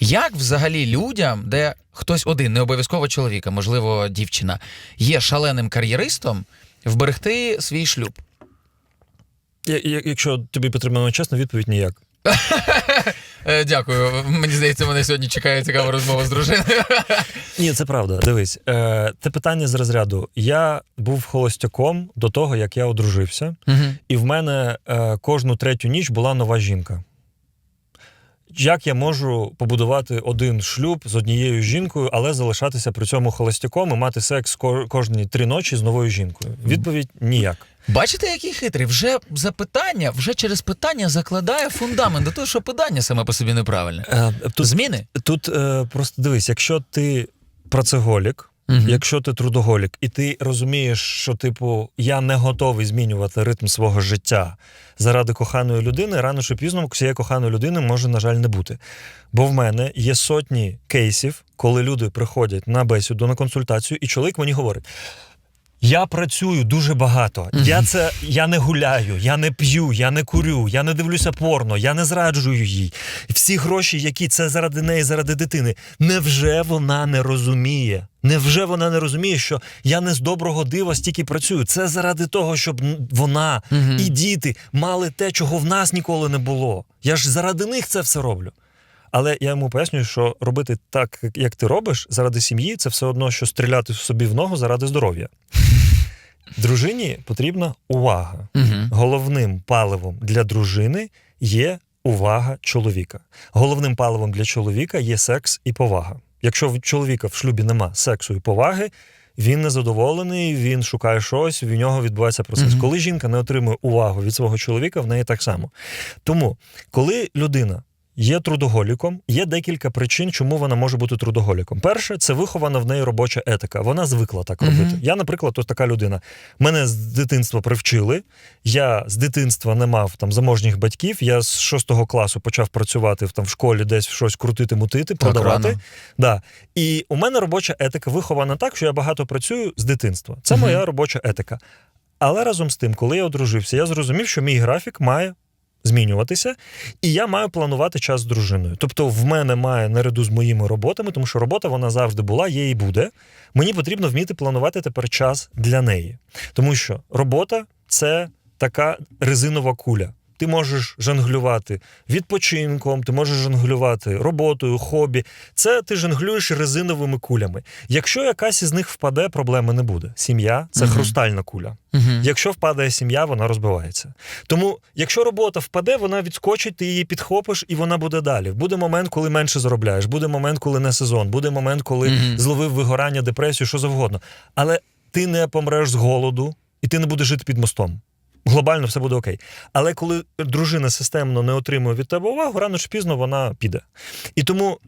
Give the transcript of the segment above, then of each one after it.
Як взагалі людям, де хтось один, не обов'язково чоловік, а можливо, дівчина, є шаленим кар'єристом, вберегти свій шлюб? Я- я- Якщо тобі потрібна чесна відповідь, ніяк. Е, дякую. Мені здається, мене сьогодні чекає цікава розмова з дружиною. Ні, це правда. Дивись, е, це питання з розряду. Я був холостяком до того, як я одружився, і в мене е, кожну третю ніч була нова жінка. Як я можу побудувати один шлюб з однією жінкою, але залишатися при цьому холостяком і мати секс кожні три ночі з новою жінкою? Відповідь ніяк. Бачите, який хитрий? Вже запитання, вже через питання закладає фундамент до того, що питання саме по собі неправильне. Е, тут Зміни? тут е, просто дивись, якщо ти працеголік, Мгм. Якщо ти трудоголік, і ти розумієш, що типу я не готовий змінювати ритм свого життя заради коханої людини, рано чи пізно цієї коханої людини може, на жаль, не бути. Бо в мене є сотні кейсів, коли люди приходять на бесіду, на консультацію, і чоловік мені говорить. Я працюю дуже багато. Я це я не гуляю, я не п'ю, я не курю, я не дивлюся порно, я не зраджую їй. Всі гроші, які це заради неї, заради дитини. Невже вона не розуміє? Невже вона не розуміє, що я не з доброго дива стільки працюю? Це заради того, щоб вона Мгм. і діти мали те, чого в нас ніколи не було. Я ж заради них це все роблю. Але я йому пояснюю, що робити так, як ти робиш, заради сім'ї, це все одно, що стріляти собі в ногу заради здоров'я. Дружині потрібна увага. Мгм. Головним паливом для дружини є увага чоловіка. Головним паливом для чоловіка є секс і повага. Якщо в чоловіка в шлюбі нема сексу і поваги, він незадоволений, він шукає щось, в нього відбувається процес. Мгм. Коли жінка не отримує увагу від свого чоловіка, в неї так само. Тому, коли людина є трудоголіком, є декілька причин, чому вона може бути трудоголіком. Перше, це вихована в неї робоча етика. Вона звикла так робити. Я, наприклад, ось така людина. Мене з дитинства привчили. Я з дитинства не мав там заможніх батьків. Я з шостого класу почав працювати в там в школі, десь щось крутити, мутити, продавати. Да. І у мене робоча етика вихована так, що я багато працюю з дитинства. Це Мгм. моя робоча етика. Але разом з тим, коли я одружився, я зрозумів, що мій графік має змінюватися, і я маю планувати час з дружиною. Тобто, в мене має наряду з моїми роботами, тому що робота вона завжди була, є і буде. Мені потрібно вміти планувати тепер час для неї. Тому що робота це така резинова куля. Ти можеш жонглювати відпочинком, ти можеш жонглювати роботою, хобі. Це ти жонглюєш резиновими кулями. Якщо якась із них впаде, проблеми не буде. Сім'я це Мгм. хрустальна куля. Мгм. Якщо впадає сім'я, вона розбивається. Тому, якщо робота впаде, вона відскочить, ти її підхопиш, і вона буде далі. Буде момент, коли менше заробляєш, буде момент, коли не сезон, буде момент, коли Мгм. зловив вигорання, депресію, що завгодно. Але ти не помреш з голоду, і ти не будеш жити під мостом. Глобально все буде окей. Але коли дружина системно не отримує від тебе увагу, рано чи пізно вона піде. І тому,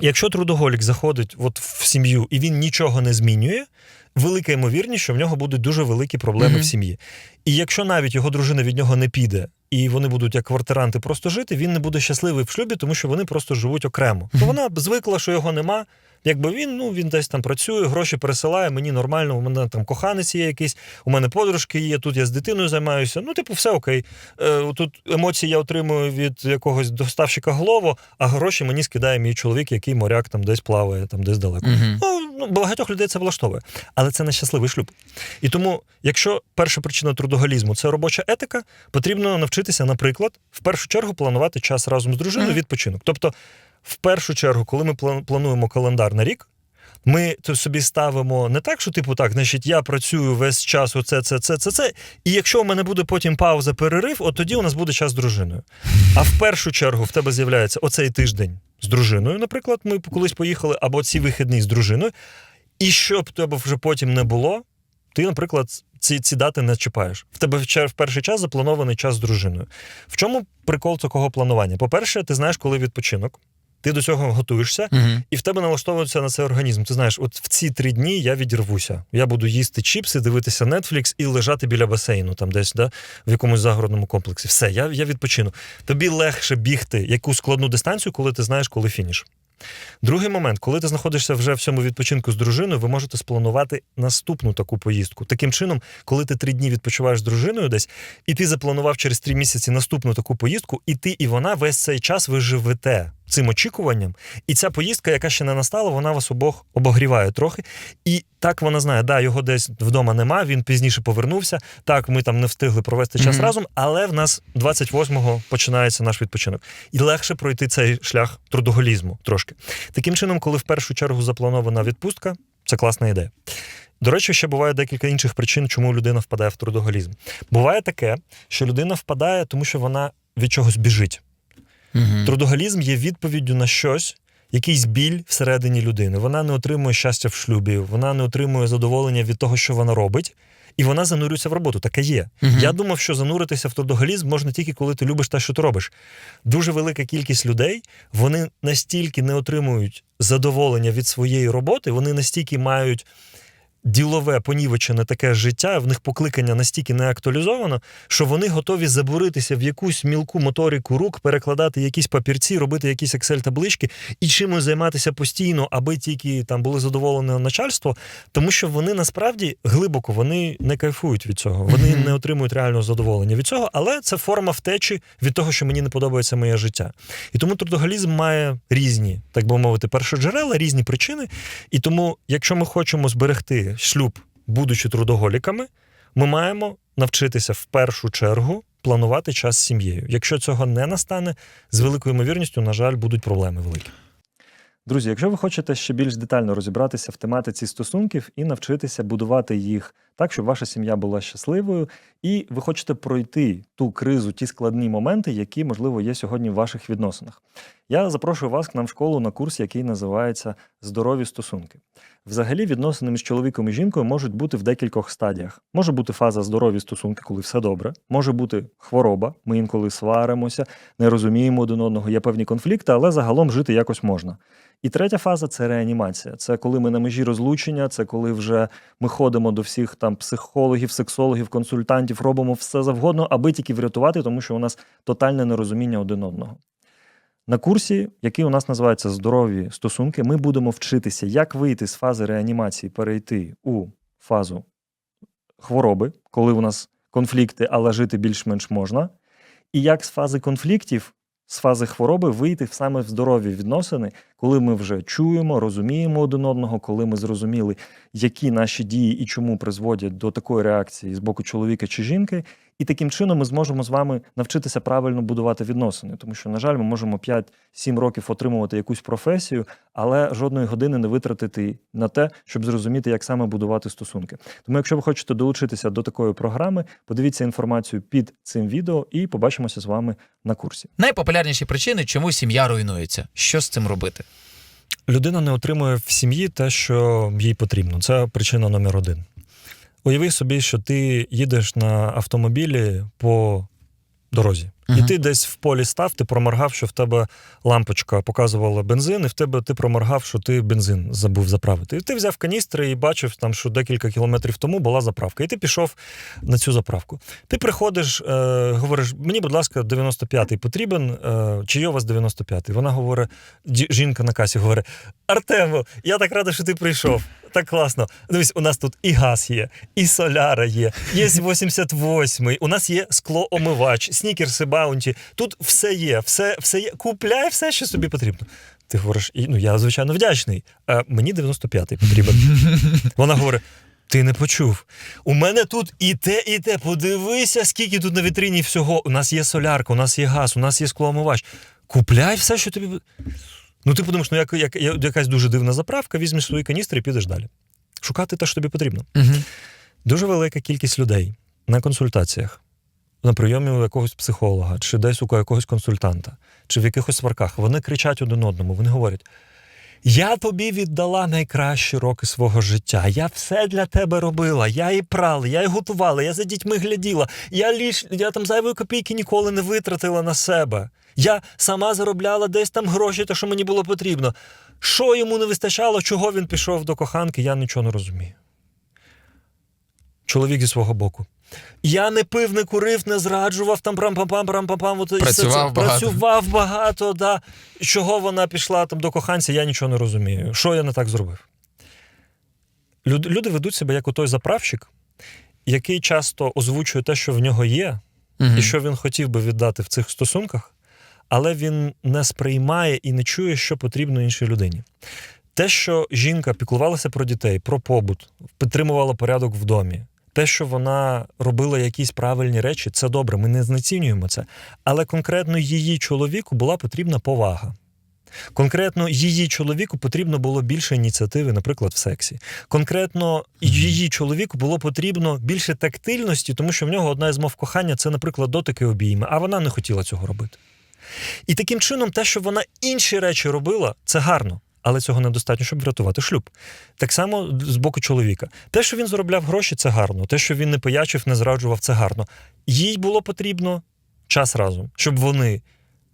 якщо трудоголік заходить от в сім'ю і він нічого не змінює, велика ймовірність, що в нього будуть дуже великі проблеми Мгм. в сім'ї. І якщо навіть його дружина від нього не піде, і вони будуть як квартиранти просто жити, він не буде щасливий в шлюбі, тому що вони просто живуть окремо. То вона звикла, що його нема. Якби він, ну він десь там працює, гроші пересилає, мені нормально, у мене там коханець є якийсь, у мене подружки є, тут я з дитиною займаюся. Ну, типу, все окей. Е, тут емоції я отримую від якогось доставщика Глово, а гроші мені скидає мій чоловік, який моряк там десь плаває, там десь далеко. Мгм. Ну, багатьох людей це влаштовує, але це не щасливий шлюб. І тому, якщо перша причина трудоголізму це робоча етика, потрібно навчитися, наприклад, в першу чергу планувати час разом з дружиною Мгм. відпочинок. Тобто, в першу чергу, коли ми плануємо календар на рік. Ми то собі ставимо не так, що типу так, значить, я працюю весь час, оце, це, це, це, це. І якщо у мене буде потім пауза, перерив, от тоді у нас буде час з дружиною. А в першу чергу в тебе з'являється оцей тиждень з дружиною, наприклад, ми колись поїхали, або ці вихідні з дружиною. І щоб в тебе вже потім не було, ти, наприклад, ці, ці дати не чіпаєш. В тебе в перший час запланований час з дружиною. В чому прикол такого планування? По-перше, ти знаєш, коли відпочинок. Ти до цього готуєшся, Мгм. і в тебе налаштовується на цей організм. Ти знаєш, от в ці три дні я відірвуся. Я буду їсти чіпси, дивитися Netflix і лежати біля басейну, там десь да, в якомусь загородному комплексі. Все, я, я відпочину. Тобі легше бігти яку складну дистанцію, коли ти знаєш, коли фініш. Другий момент, коли ти знаходишся вже в цьому відпочинку з дружиною, ви можете спланувати наступну таку поїздку. Таким чином, коли ти три дні відпочиваєш з дружиною десь, і ти запланував через три місяці наступну таку поїздку, і ти і вона весь цей час ви живете. Цим очікуванням, і ця поїздка, яка ще не настала, вона вас обох обогріває трохи. І так вона знає, да, його десь вдома нема, він пізніше повернувся. Так, ми там не встигли провести час Мгм. разом, але в нас 28-го починається наш відпочинок. І легше пройти цей шлях трудоголізму трошки. Таким чином, коли в першу чергу запланована відпустка, це класна ідея. До речі, ще буває декілька інших причин, чому людина впадає в трудоголізм. Буває таке, що людина впадає, тому що вона від чогось біжить. Мгм. Трудоголізм є відповіддю на щось, якийсь біль всередині людини. Вона не отримує щастя в шлюбі, вона не отримує задоволення від того, що вона робить, і вона занурюється в роботу. Таке є. Мгм. Я думав, що зануритися в трудоголізм можна тільки коли ти любиш те, що ти робиш. Дуже велика кількість людей вони настільки не отримують задоволення від своєї роботи, вони настільки мають. Ділове понівечене таке життя, в них покликання настільки не актуалізовано, що вони готові забуритися в якусь мілку моторику рук, перекладати якісь папірці, робити якісь Excel-таблички і чимось займатися постійно, аби тільки там були задоволені начальство, тому що вони насправді глибоко вони не кайфують від цього, вони не отримують реального задоволення від цього, але це форма втечі від того, що мені не подобається моє життя. І тому трудоголізм має різні, так би мовити, першоджерела, різні причини. І тому, якщо ми хочемо зберегти шлюб, будучи трудоголіками, ми маємо навчитися в першу чергу планувати час з сім'єю. Якщо цього не настане, з великою ймовірністю, на жаль, будуть проблеми великі. Друзі, якщо ви хочете ще більш детально розібратися в тематиці стосунків і навчитися будувати їх так, щоб ваша сім'я була щасливою, і ви хочете пройти ту кризу, ті складні моменти, які, можливо, є сьогодні в ваших відносинах. Я запрошую вас к нам в школу на курс, який називається Здорові стосунки. Взагалі, відносини між чоловіком і жінкою можуть бути в декількох стадіях. Може бути фаза здорові стосунки, коли все добре, може бути хвороба, ми інколи сваримося, не розуміємо один одного, є певні конфлікти, але загалом жити якось можна. І третя фаза це реанімація. Це коли ми на межі розлучення, це коли вже ми ходимо до всіх там психологів, сексологів, консультантів, робимо все завгодно, аби тільки врятувати, тому що у нас тотальне нерозуміння один одного. На курсі, який у нас називається Здорові стосунки, ми будемо вчитися, як вийти з фази реанімації, перейти у фазу хвороби, коли у нас конфлікти, але жити більш-менш можна, і як з фази конфліктів, з фази хвороби вийти саме в здорові відносини, коли ми вже чуємо, розуміємо один одного, коли ми зрозуміли, які наші дії і чому призводять до такої реакції з боку чоловіка чи жінки. І таким чином ми зможемо з вами навчитися правильно будувати відносини, тому що, на жаль, ми можемо 5-7 років отримувати якусь професію, але жодної години не витратити на те, щоб зрозуміти, як саме будувати стосунки. Тому, якщо ви хочете долучитися до такої програми, подивіться інформацію під цим відео і побачимося з вами на курсі. Найпопулярніші причини, чому сім'я руйнується. Що з цим робити? Людина не отримує в сім'ї те, що їй потрібно. Це причина номер один. Уяви собі, що ти їдеш на автомобілі по дорозі. Мгм. І ти десь в полі став, ти проморгав, що в тебе лампочка показувала бензин, і в тебе ти проморгав, що ти бензин забув заправити. І ти взяв каністри і бачив, там, що декілька кілометрів тому була заправка. І ти пішов на цю заправку. Ти приходиш, е, говориш: мені, будь ласка, 95-й потрібен, е, чи є у вас 95-й? Вона говорить, жінка на касі говорить: Артемо, я так рада, що ти прийшов. Так класно. Дивись, у нас тут і газ є, і соляра є, є 88-й, у нас є склоомивач, снікерси, баунті. Тут все є, все, все є. Купляй все, що собі потрібно. Ти говориш, «І, ну я звичайно вдячний. А мені 95-й потрібен. Вона говорить. Ти не почув. У мене тут і те, і те. Подивися, скільки тут на вітрині всього. У нас є солярка, у нас є газ, у нас є склоомивач. Купляй все, що тобі. Ну, ти подумаєш, ну як, як, як якась дуже дивна заправка, візьмеш свої каністри і підеш далі. Шукати те, що тобі потрібно. Угу. Дуже велика кількість людей на консультаціях, на прийомі у якогось психолога, чи десь у якогось консультанта, чи в якихось сварках. Вони кричать один одному, вони говорять: Я тобі віддала найкращі роки свого життя. Я все для тебе робила. Я і прала, я і готувала, я за дітьми гляділа. Я ліж, я там зайвої копійки ніколи не витратила на себе. Я сама заробляла десь там гроші, те, що мені було потрібно. Що йому не вистачало, чого він пішов до коханки, я нічого не розумію. Чоловік зі свого боку. Я не пив, не курив, не зраджував там прам-пам-пам, прам-пам-пам. От, Працював багато. Працював багато, да. Чого вона пішла там до коханця, я нічого не розумію. Що я не так зробив? Люд- Люди ведуть себе як отой заправщик, який часто озвучує те, що в нього є, Угу. і що він хотів би віддати в цих стосунках, але він не сприймає і не чує, що потрібно іншій людині. Те, що жінка піклувалася про дітей, про побут, підтримувала порядок в домі. Те, що вона робила якісь правильні речі, це добре, ми не знецінюємо це. Але конкретно її чоловіку була потрібна повага. Конкретно її чоловіку потрібно було більше ініціативи, наприклад, в сексі. Конкретно її чоловіку було потрібно більше тактильності, тому що в нього одна із мов кохання це, наприклад, дотики обійми, а вона не хотіла цього робити. І таким чином, те, що вона інші речі робила, це гарно. Але цього недостатньо, щоб врятувати шлюб. Так само з боку чоловіка. Те, що він заробляв гроші, це гарно. Те, що він не пиячив, не зраджував, це гарно. Їй було потрібно час разом, щоб вони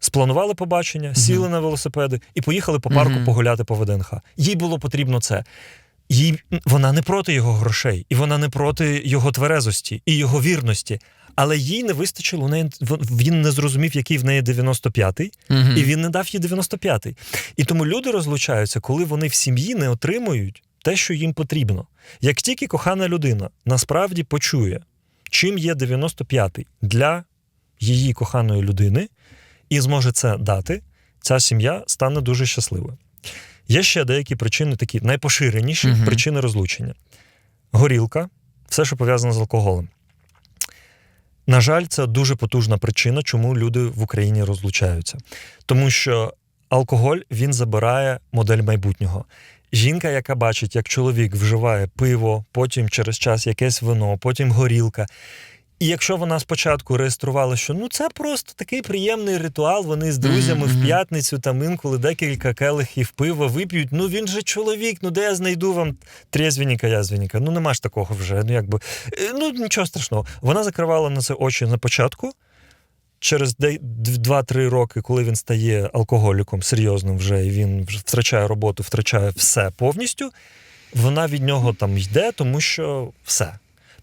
спланували побачення, сіли на велосипеди і поїхали по парку Мгм. погуляти по ВДНХ. Їй було потрібно це. Їй, вона не проти його грошей, і вона не проти його тверезості і його вірності. Але їй не вистачило, у неї, він не зрозумів, який в неї 95-й, Мгм. і він не дав їй 95-й. І тому люди розлучаються, коли вони в сім'ї не отримують те, що їм потрібно. Як тільки кохана людина насправді почує, чим є 95-й для її коханої людини, і зможе це дати, ця сім'я стане дуже щасливою. Є ще деякі причини, такі найпоширеніші Мгм. причини розлучення: горілка, все, що пов'язане з алкоголем. На жаль, це дуже потужна причина, чому люди в Україні розлучаються. Тому що алкоголь він забирає модель майбутнього. Жінка, яка бачить, як чоловік вживає пиво, потім через час якесь вино, потім горілка. І якщо вона спочатку реєструвала, що ну це просто такий приємний ритуал, вони з друзями Мгм. в п'ятницю там інколи декілька келихів пива вип'ють. Ну він же чоловік, ну де я знайду вам трезвенника, язвенника? Ну нема ж такого вже. Ну якби Е, ну нічого страшного. Вона закривала на це очі на початку. Через де- д- 2-3 роки, коли він стає алкоголіком серйозним вже, і він втрачає роботу, втрачає все повністю, вона від нього там йде, тому що все.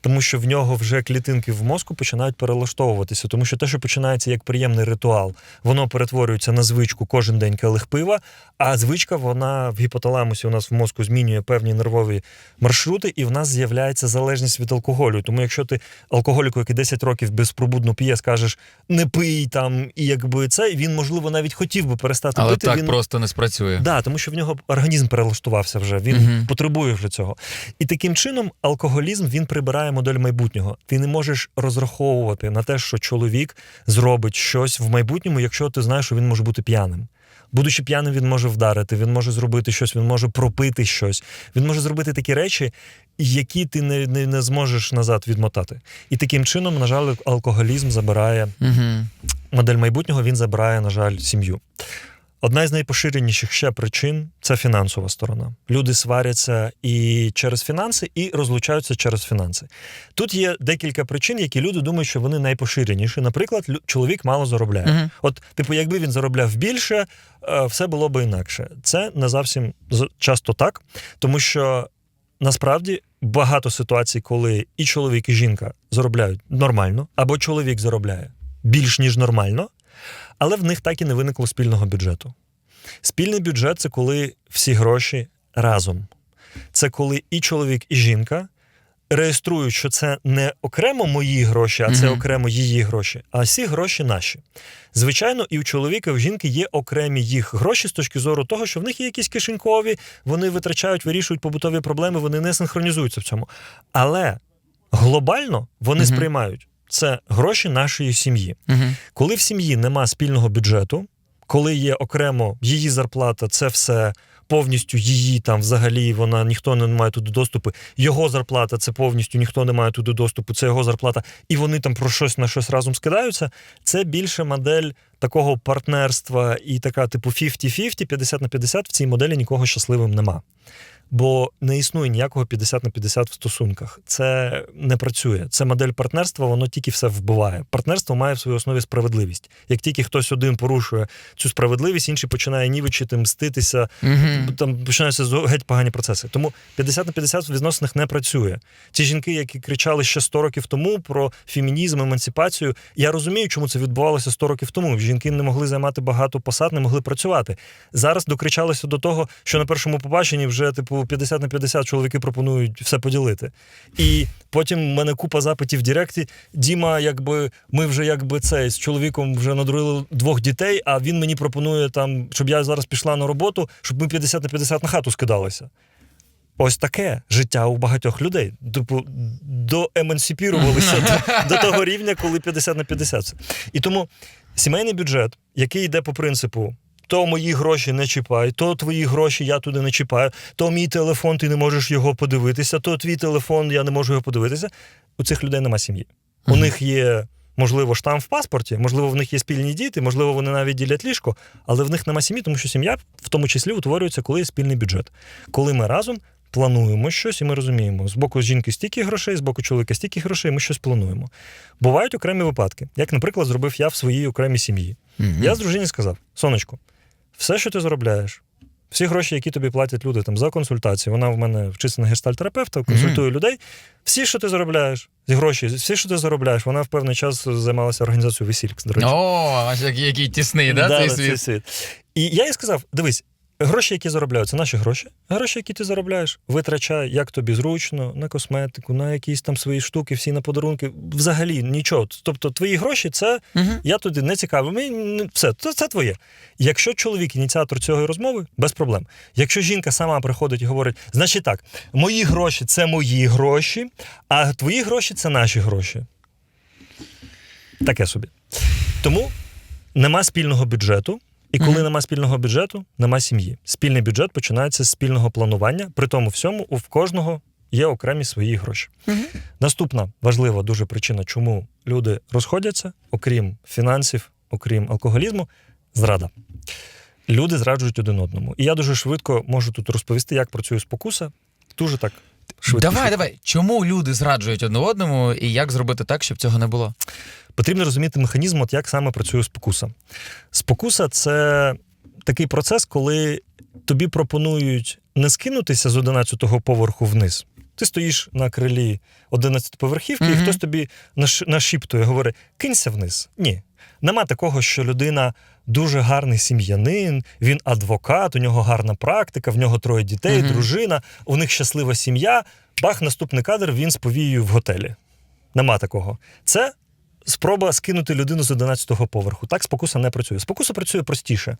Тому що в нього вже клітинки в мозку починають перелаштовуватися, тому що те, що починається як приємний ритуал, воно перетворюється на звичку кожен день келих пива, а звичка вона в гіпоталамусі у нас в мозку змінює певні нервові маршрути, і в нас з'являється залежність від алкоголю. Тому якщо ти алкоголіку, який 10 років безпробудно п'є, скажеш не пий там, і якби це, він, можливо, навіть хотів би перестати Але пити. так він... просто не спрацює. Да, тому що в нього організм перелаштувався вже, він Мгм. потребує вже цього. І таким чином алкоголізм він прибирає модель майбутнього. Ти не можеш розраховувати на те, що чоловік зробить щось в майбутньому, якщо ти знаєш, що він може бути п'яним. Будучи п'яним, він може вдарити, він може зробити щось, він може пропити щось. Він може зробити такі речі, які ти не, не, не зможеш назад відмотати. І таким чином, на жаль, алкоголізм забирає Угу. модель майбутнього він забирає, на жаль, сім'ю. Одна із найпоширеніших ще причин це фінансова сторона. Люди сваряться і через фінанси, і розлучаються через фінанси. Тут є декілька причин, які люди думають, що вони найпоширеніші. Наприклад, чоловік мало заробляє. Угу. От, типу, якби він заробляв більше, е, все було би інакше. Це не зовсім часто так, тому що насправді багато ситуацій, коли і чоловік, і жінка заробляють нормально, або чоловік заробляє більш ніж нормально, але в них так і не виникло спільного бюджету. Спільний бюджет це коли всі гроші разом. Це коли і чоловік, і жінка реєструють, що це не окремо мої гроші, а це Мгм. окремо її гроші, а всі гроші наші. Звичайно, і у чоловіка, і у жінки є окремі їх гроші з точки зору того, що в них є якісь кишенькові, вони витрачають, вирішують побутові проблеми, вони не синхронізуються в цьому. Але глобально вони Мгм. сприймають це гроші нашої сім'ї. Угу. Коли в сім'ї нема спільного бюджету, коли є окремо її зарплата, це все повністю її там взагалі вона ніхто не має туди доступу. Його зарплата це повністю ніхто не має туди доступу, це його зарплата, і вони там про щось на щось разом скидаються. Це більше модель такого партнерства і така, типу, 50-50, 50 на 50, в цій моделі нікого щасливим нема. Бо не існує ніякого 50 на 50 в стосунках. Це не працює. Це модель партнерства, воно тільки все вбиває. Партнерство має в своїй основі справедливість. Як тільки хтось один порушує цю справедливість, інший починає нівечити, мститися, Угу. там починаються геть погані процеси. Тому 50 на 50 в відносинах не працює. Ті жінки, які кричали ще 100 років тому про фемінізм, емансипацію, я розумію, чому це відбувалося 100 років тому. Жінки не могли займати багато посад, не могли працювати. Зараз докричалося до того, що на першому побаченні вже типу типу, 50 на 50 чоловіки пропонують все поділити. І потім в мене купа запитів в Директі. Діма, якби ми вже якби це з чоловіком вже надурили двох дітей, а він мені пропонує там, щоб я зараз пішла на роботу, щоб ми 50 на 50 на хату скидалися. Ось таке життя у багатьох людей. Типу, доемансипірувалися до, до того рівня, коли 50 на 50. І тому сімейний бюджет, який йде по принципу. То мої гроші не чіпай, то твої гроші я туди не чіпаю, то мій телефон, ти не можеш його подивитися, то твій телефон, я не можу його подивитися. У цих людей нема сім'ї. У них є, можливо, штамп в паспорті, можливо, в них є спільні діти, можливо, вони навіть ділять ліжко, але в них нема сім'ї, тому що сім'я в тому числі утворюється, коли є спільний бюджет. Коли ми разом плануємо щось, і ми розуміємо, з боку жінки стільки грошей, з боку чоловіка стільки грошей, ми щось плануємо. Бувають окремі випадки, як, наприклад, зробив я в своїй окремій сім'ї. Мгм. Я з дружині сказав: сонечко, все, що ти заробляєш, всі гроші, які тобі платять люди там за консультацію, вона в мене вчиться на гештальтерапевта, консультує людей. Всі, що ти заробляєш, гроші, всі, що ти заробляєш, вона в певний час займалася організацією весіль. До речі. О, який, який тісний, да, цей світ? світ. І я їй сказав: дивись, гроші, які заробляють, це наші гроші. Гроші, які ти заробляєш, витрачай, як тобі зручно, на косметику, на якісь там свої штуки, всі на подарунки. Взагалі нічого. Тобто, твої гроші це Мгм. я туди не цікавий. Мені все, це, це твоє. Якщо чоловік ініціатор цієї розмови, без проблем. Якщо жінка сама приходить і говорить, значить так, мої гроші це мої гроші, а твої гроші це наші гроші. Таке собі. Тому нема спільного бюджету. І коли Мгм. нема спільного бюджету, нема сім'ї. Спільний бюджет починається з спільного планування. При тому всьому у кожного є окремі свої гроші. Мгм. Наступна важлива дуже причина, чому люди розходяться, окрім фінансів, окрім алкоголізму, зрада. Люди зраджують один одному. І я дуже швидко можу тут розповісти, як працює спокуса. Дуже так швидко. Давай, швидко. давай. Чому люди зраджують одне одному і як зробити так, щоб цього не було? Потрібно розуміти механізм, от як саме працює спокуса. Спокуса це такий процес, коли тобі пропонують не скинутися з 11-го поверху вниз. Ти стоїш на крилі 11 поверхівки, і хтось тобі наш- нашіптує, говорить: кинься вниз. Ні. Нема такого, що людина дуже гарний сім'янин, він адвокат, у нього гарна практика, в нього троє дітей, Мгм. дружина, у них щаслива сім'я. Бах, наступний кадр, він з в готелі. Нема такого. Це спроба скинути людину з 11-го поверху. Так спокуса не працює. Спокуса працює простіше.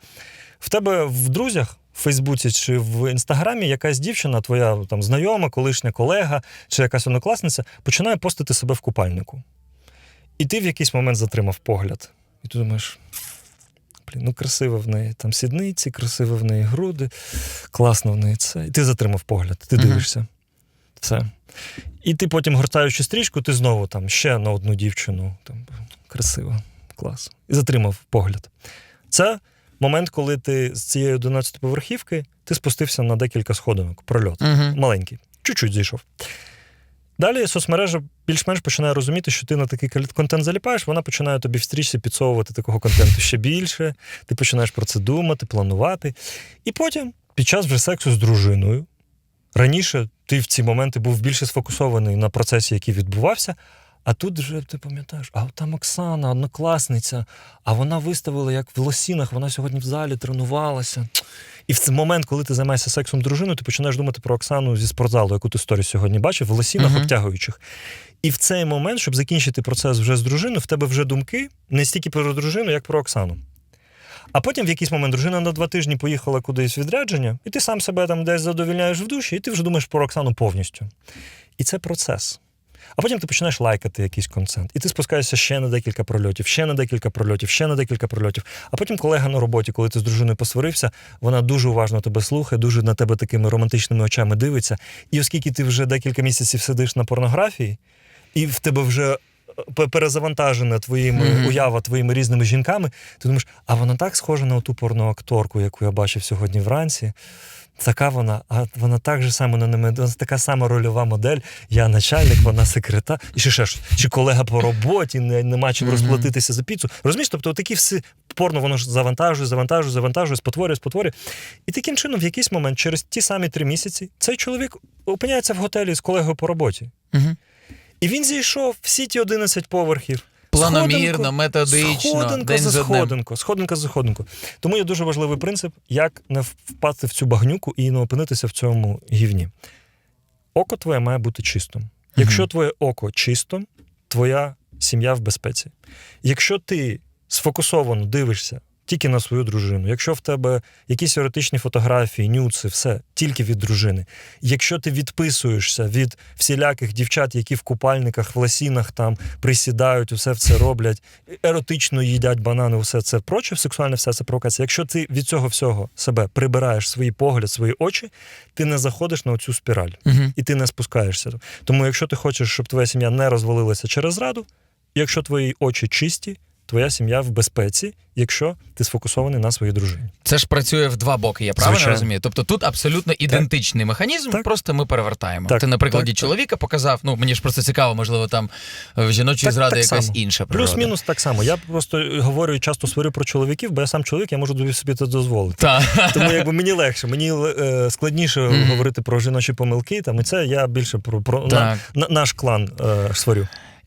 В тебе в друзях, в Фейсбуці чи в Інстаграмі якась дівчина, твоя там знайома, колишня колега чи якась однокласниця починає постити себе в купальнику. І ти в якийсь момент затримав погляд. І ти думаєш. Блін, ну красиво в неї там сідниці, красиво в неї груди, класно в неї це. І ти затримав погляд, ти дивишся. Все. І ти потім, гортаючи стрічку, ти знову там ще на одну дівчину. Там, красиво, клас. І затримав погляд. Це момент, коли ти з цієї 11 поверхівки ти спустився на декілька сходинок, прольот. Угу. Маленький, чуть-чуть зійшов. Далі соцмережа більш-менш починає розуміти, що ти на такий контент заліпаєш, вона починає тобі в стрічці підсовувати такого контенту ще більше. Ти починаєш про це думати, планувати. І потім, під час вже сексу з дружиною, раніше ти в ці моменти був більше сфокусований на процесі, який відбувався. А тут вже ти пам'ятаєш, а там Оксана, однокласниця, а вона виставила, як в лосінах, вона сьогодні в залі тренувалася. І в цей момент, коли ти займаєшся сексом дружиною, ти починаєш думати про Оксану зі спортзалу, яку ти сторі сьогодні бачив, в лосінах Мгм. обтягуючих. І в цей момент, щоб закінчити процес вже з дружиною, в тебе вже думки не стільки про дружину, як про Оксану. А потім в якийсь момент дружина на два тижні поїхала кудись в відрядження, і ти сам себе там десь задовільняєш в душі, і ти вже думаєш про Оксану повністю. І це процес. А потім ти починаєш лайкати якийсь контент, і ти спускаєшся ще на декілька прольотів, ще на декілька прольотів, ще на декілька прольотів. А потім колега на роботі, коли ти з дружиною посварився, вона дуже уважно тебе слухає, дуже на тебе такими романтичними очами дивиться. І оскільки ти вже декілька місяців сидиш на порнографії, і в тебе вже перезавантажена твоїми Мгм. уява твоїми різними жінками, ти думаєш, а вона так схожа на ту порноакторку, яку я бачив сьогодні вранці. Така вона, а вона так же само на така сама рольова модель. Я начальник, вона секретар, і ще ще. Чи колега по роботі, не, нема чим Мгм. розплатитися за піцу. Розумієш, тобто такі всі порно воно ж завантажує, завантажує, завантажує, спотворює, спотворює. І таким чином, в якийсь момент, через ті самі три місяці, цей чоловік опиняється в готелі з колегою по роботі. Угу. І він зійшов всі ті 11 поверхів. Планомірно, методично, сходинку день за сходинку, сходинка за сходинку. Тому є дуже важливий принцип, як не впасти в цю багнюку і не опинитися в цьому гівні. Око твоє має бути чистим. Якщо твоє око чисто, твоя сім'я в безпеці. Якщо ти сфокусовано дивишся тільки на свою дружину, якщо в тебе якісь еротичні фотографії, нюци, все тільки від дружини. Якщо ти відписуєшся від всіляких дівчат, які в купальниках, в ласінах там присідають, усе це роблять, еротично їдять банани, усе це проче, сексуальне все це провокація. Якщо ти від цього всього себе прибираєш свій погляд, свої очі, ти не заходиш на оцю спіраль Мгм. і ти не спускаєшся. Тому, якщо ти хочеш, щоб твоя сім'я не розвалилася через зраду, якщо твої очі чисті, твоя сім'я в безпеці, якщо ти сфокусований на своїй дружині. Це ж працює в два боки, я правильно Звичайно. розумію? Тобто тут абсолютно ідентичний механізм, Так. просто ми перевертаємо. Так, Ти на прикладі так, так. чоловіка показав. Ну мені ж просто цікаво, можливо, там е, в жіночої Так- зради так якась само. інша природа. Плюс-мінус так само. Я просто говорю часто сварю про чоловіків, бо я сам чоловік, я можу собі це дозволити. Так. Тому якби мені легше, мені е, складніше Мгм. говорити про жіночі помилки. Там і це я більше про, про на, на, наш клан е, сварю.